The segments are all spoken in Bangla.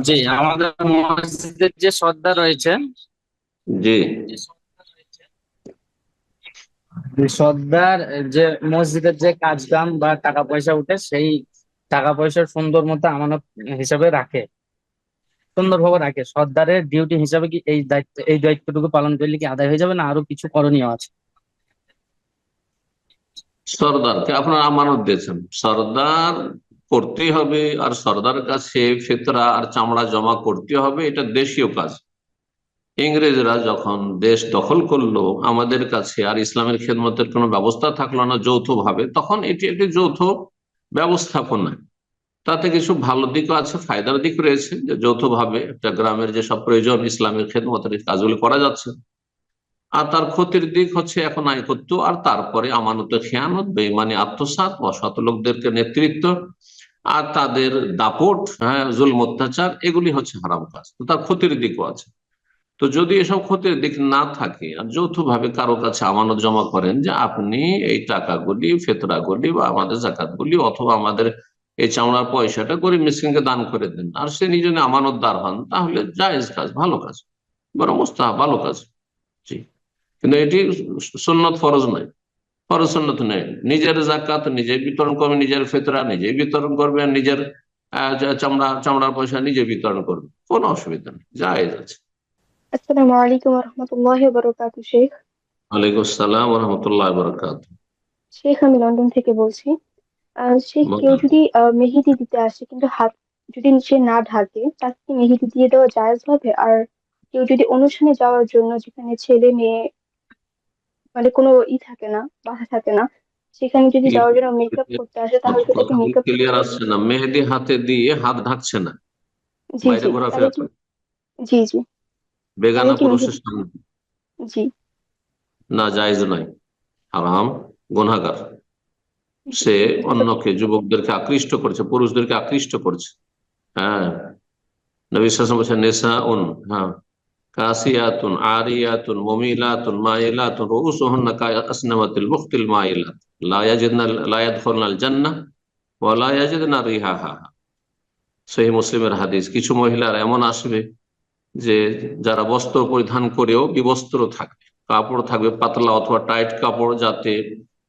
জি আমাদের মসজিদের যে সর্দার রয়েছে জি। সর্দার যে মসজিদের যে কাজ কাম বা টাকা পয়সা উঠে সেই টাকা পয়সা সুন্দর মতো আমানত হিসাবে রাখে সুন্দরভাবে রাখে। সর্দারের ডিউটি হিসাবে কি এই দায়িত্ব এই দায়িত্বটুকু পালন করলে কি আদায় হয়ে যাবে না আরও কিছু করণীয় আছে? সর্দারকে আপনার আমানত দিয়েছেন? সর্দার করতেই হবে, আর সর্দার কাছে ফেতরা আর চামড়া জমা করতে হবে, এটা দেশীয় কাজ। ইংরেজরা যখন দেশ দখল করল, আমাদের কাছে আর ইসলামের খেদমতের কোনো ব্যবস্থা থাকল না যৌথভাবে, তখন এটি একটি যৌথ ব্যবস্থাপনা। তাতে কিছু ভালো দিকও আছে, ফায়দার দিক রয়েছে, যে যৌথভাবে একটা গ্রামের যে সব প্রয়োজন, ইসলামের খেদমতের কাজগুলি করা যাচ্ছে। আর তার ক্ষতির দিক হচ্ছে এখন আয়কত্য আর তারপরে আমানত খেয়ানত, বেইমানি, আত্মসাত, অসৎ লোকদেরকে নেতৃত্ব আর তাদের দাপট হ্যাঁ জুল অত্যাচার, এগুলি হচ্ছে হারাম কাজ। তো তার ক্ষতির দিকও আছে। তো যদি এসব ক্ষতির দিক না থাকে, আর যৌথভাবে কারও কাছে আমানত জমা করেন যে আপনি এই টাকাগুলি, ফেতরাগুলি বা আমাদের জাকাতগুলি অথবা আমাদের এই চামড়ার পয়সাটা গরিব মিসকিনকে দান করে দেন, আর সে নিজে আমানতদার হন, তাহলে জায়েজ কাজ, ভালো কাজ, বরং মোস্তাহাব, ভালো কাজ। জি। কিন্তু এটি সুন্নত ফরজ নয়। ফরজ সুন্নত নেই। নিজের জাকাত নিজে বিতরণ করবে নিজের ফেতরা নিজে বিতরণ করবে নিজের চামড়া চামড়ার পয়সা নিজে বিতরণ করবে। কোনো অসুবিধা নেই জায়েজ আছে। আসসালামু আলাইকুম রহমতুল্লাহ বরকাত শেখ। ওয়ালাইকুম আসসালাম রহমতুল্লাহ বরকাত শেখ আমি লন্ডন থেকে বলছি। শেখ কেউ যদি মেহেদি দিতে আসে কিন্তু হাত যদি সে না ঢাকে তাকে মেহেদি দিয়ে দেওয়া জায়েজ হবে? আর কেউ যদি অনুষ্ঠানে যাওয়ার জন্য যেখানে ছেলে মেয়ে মানে কোনো ই থাকে না বাধা থাকে না। সেখানে যদি যাওয়ার জন্য মেকআপ করতে আসে তাহলে কি তাকে মেকআপ ক্লিয়ার আসছে না। মেহেদি হাতে দিয়ে হাত ঢাকছে না। জি বাইরে ঘোরাফেরা জি জি। বেগানা পুরুষের সামনে। জি। না জায়েজ নয়। হারাম গুনাহগার। সে অন্যকে যুবকদেরকে আকৃষ্ট করছে পুরুষদেরকে আকৃষ্ট করছে। হ্যাঁ। নবী সাসম বলছে নেশা উন হ্যাঁ। কাসিয়াতুন, আরিয়াতুন, মমিলাতুন, মাইলাতুন রুসুহুন্না কাসনামাতিল মুখতিল মাইলাত। লা ইয়াজিদনা, লা ইয়াদখুলনাল জান্নাহ ওয়া লা ইয়াজিদনা রিহাহা। সহিহ মুসলিমের হাদিস, কিছু মহিলার এমন আসবে যে যারা বস্ত্র পরিধান করেও বিবস্ত্র থাকবে। কাপড় থাকবে পাতলা অথবা টাইট কাপড় যাতে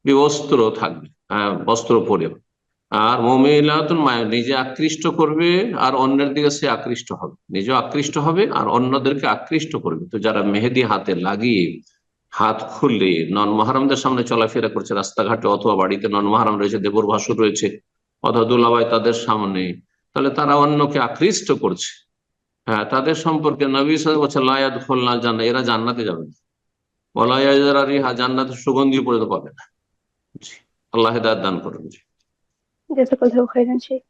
বিবস্ত্র থাকবে হ্যাঁ বস্ত্র পরেও। আর মমিলাতুন মায় নিজে আকৃষ্ট করবে আর অন্যের দিকে সে আকৃষ্ট হবে। নিজেও আকৃষ্ট হবে আর অন্যদেরকে আকৃষ্ট করবে। তো যারা মেহেদি হাতে লাগিয়ে হাত খুলে নন মহারামদের সামনে চলাফেরা করছে, রাস্তাঘাটে অথবা বাড়িতে নন মহারাম রয়েছে, দেবর ভাসুর রয়েছে অথবা দুলাভাই তাদের সামনে, তাহলে তারা অন্যকে আকৃষ্ট করছে। হ্যাঁ তাদের সম্পর্কে নবী বলছে লায়াদ খোলনা জান্না এরা জান্নাতে যাবে না। রিহা জান্নাতের সুগন্ধি পর্যন্ত পাবে না। আল্লাহ দান করুন। জি জাজাকাল্লাহু খাইরান শেখ